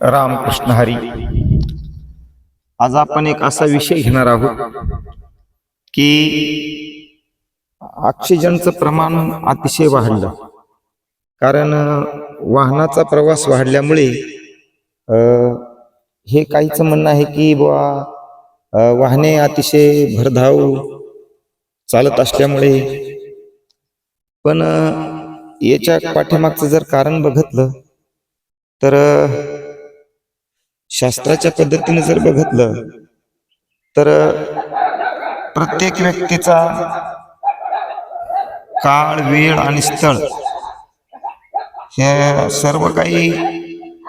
रामकृष्ण हरी. आज आपण एक असा विषय घेणार आहोत की ऑक्सिजनचं प्रमाण अतिशय वाढलं. कारण वाहनाचा प्रवास वाढल्यामुळे हे काहीच म्हणणं आहे की बुवा वाहने अतिशय भरधाव चालत असल्यामुळे पण याच्या पाठीमागचं जर कारण बघितलं तर शास्त्राच्या पद्धतीने जर बघितलं तर प्रत्येक व्यक्तीचा काळ वेळ आणि स्थळ हे सर्व काही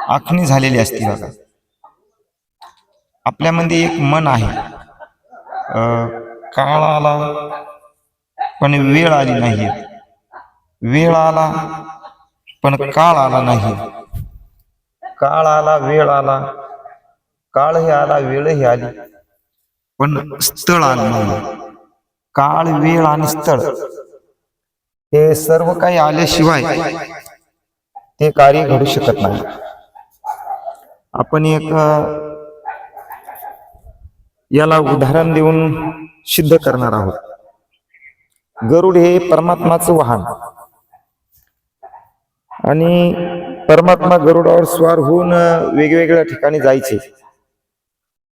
आखणी झालेली असते बघा. आपल्यामध्ये एक मन आहे. अं, काळ आला पण वेळ आली नाही. वेळ आला पण काळ आला नाही. काळ आला वेळ आला काळही आला वेळही आली पण स्थळ आलं नाही काळ वेळ आणि स्थळ हे सर्व काही आल्याशिवाय ते कार्य घडू शकत नाही आपण एक याला उदाहरण देऊन सिद्ध करणार आहोत गरुड हे परमात्माचं वाहन आणि परमात्मा गरुडावर स्वार होऊन वेगवेगळ्या ठिकाणी जायचे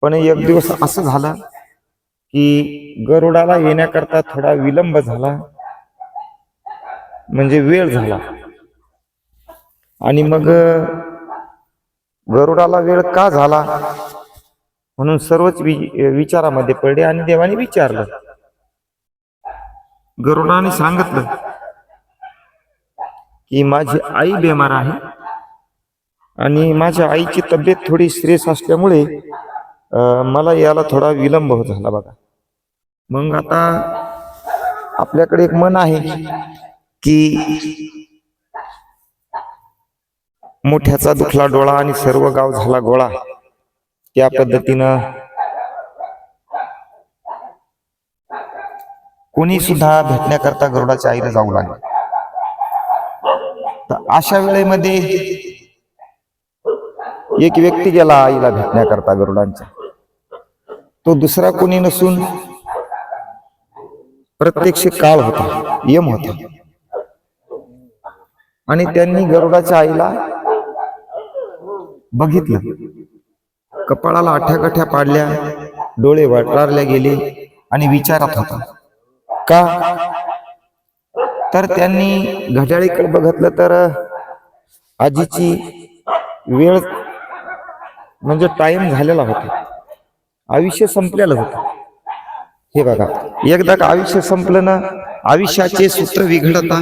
पण एक दिवस असं झालं की गरुडाला येण्याकरता थोडा विलंब झाला. म्हणजे वेळ झाला. आणि मग गरुडाला वेळ का झाला? म्हणून सर्वच विचारामध्ये पडले आणि देवाने विचारलं. गरुडाने सांगितलं की माझी आई बेमार आहे आणि माझ्या आईची तब्येत थोडी सिरियस असल्यामुळे मला याला थोडा विलंब होत झाला बघा. मग आता आपल्याकडे एक मन आहे की मोठ्याचा दुखला डोळा आणि सर्व गाव झाला गोळा. त्या पद्धतीनं कोणी सुद्धा भेटण्याकरता गरुडाच्या आईला जाऊ लागले. तर अशा वेळेमध्ये एक व्यक्ती गेला आईला भेटण्याकरता गरुडांच्या. तो दुसरा कोणी नसून प्रत्यक्ष काळ होता यम होता. आणि त्यांनी गरुडाच्या आईला बघितलं. कपाळाला आठ्याकाठ्या पाडल्या डोळे वटारल्या गेले आणि विचारात होता का? तर त्यांनी घड्याळीकडे बघितलं तर आजीची वेळ म्हणजे टाइम झालेला होता. आयुष्य संपलेलं होतं. हे बघा एकदा आयुष्य संपलं ना आयुष्याचे सूत्र विघडता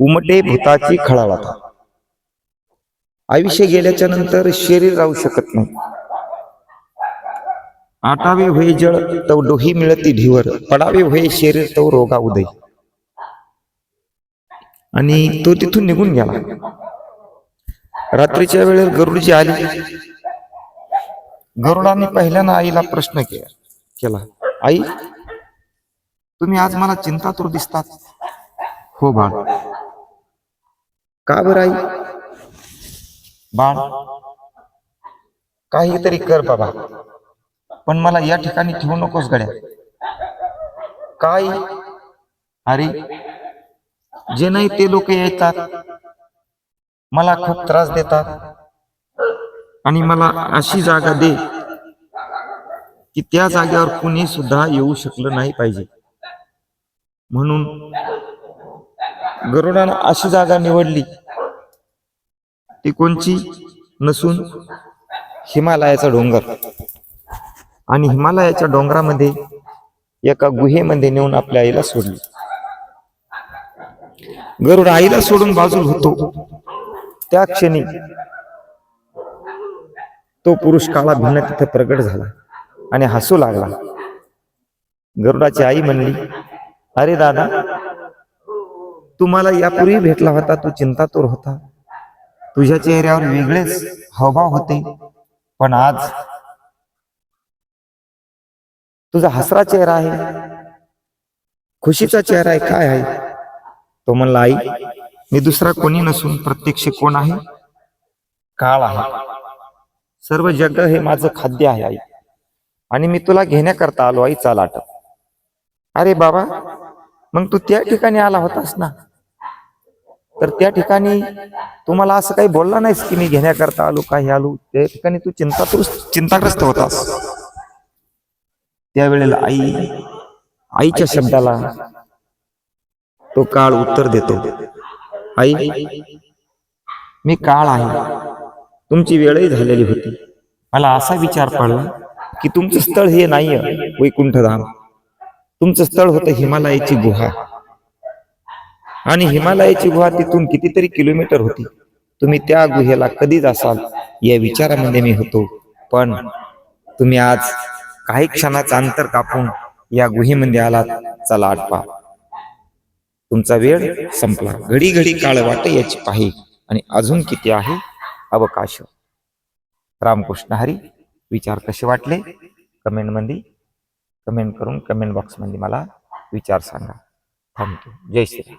उमटे भूताची खळाळता आयुष्य गेल्याच्यानंतर शरीर राहू शकत नाही. आटावे होय जळ तव डोही मिळती ढिवर पडावे होय शरीर तव रोगा उदय. आणि तो तिथून निघून गेला. रात्रीच्या वेळेस गरुडची आली. गरुडाने पहिल्यानं आईला प्रश्न केला. आई तुम्ही आज मला चिंतातूर दिसतात. हो बाळ. का बरं आई? बाळ काहीतरी कर बाबा पण मला या ठिकाणी ठेवू नकोस गड्या. काय? अरे जे नाही ते लोक येतात मला खूप त्रास देतात आणि मला अशी जागा दे की त्या जागेवर कुणी सुद्धा येऊ शकलं नाही पाहिजे. म्हणून गरुडानं अशी जागा निवडली. ती कोणची? नसून हिमालयाचा डोंगर. आणि हिमालयाच्या डोंगरामध्ये एका गुहेमध्ये नेऊन आपल्या आईला सोडली. गरुड आईला सोडून बाजूला होतो. त्या क्षणी तो पुरुष काळा भिन्न तिथे प्रगट झाला आणि हसू लागला. गरुडाची आई म्हणली अरे दादा तुम्हाला यापूर्वी भेटला होता तू चिंतातूर होता. तुझ्या चेहऱ्यावर वेगळेच हावभाव होते. पण आज तुझा हसरा चेहरा आहे. खुशीचा चेहरा आहे काय आहे? तो म्हणला आई मी दुसरा कोणी नसून प्रत्यक्ष कोण आहे? काळ आहे. सर्व जग हे माझं खाद्य आहे आई. आणि मी तुला घेण्याकरता आलो आई चाल आटप. अरे बाबा मग तू त्या ठिकाणी आला होतास ना? तर त्या ठिकाणी तुम्हाला असं काही बोलला नाहीस की मी घेण्याकरता आलो काही आलो? त्या ठिकाणी तू चिंता चिंताग्रस्त होतास. त्यावेळेला आई आईच्या शब्दाला तो काळ उत्तर देतो. आई मी काळ आहे. तुमची वेळही झालेली होती. मला असा विचार पडला की तुमचं स्थळ हे नाहीये वैकुंठधाम. तुमचं स्थळ होतं हिमालयाची गुहा. आणि हिमालयाची गुहा तिथून कितीतरी किलोमीटर होती. तुम्ही त्या गुहेला कधीच असाल या विचारामध्ये मी होतो. पण तुम्ही आज काही क्षणाचं अंतर कापून या गुहेमध्ये आलात चला आटपा तुमचा वेळ संपला. घडी घडी काळ वाटे याची पाही. आणि अजून किती आहे? अवकाश. रामकृष्ण हरी विचार कसे वाटले? कमेंटमध्ये कमेंट करून कमेंट बॉक्समध्ये मला विचार सांगा. Thank you. जय श्रीराम.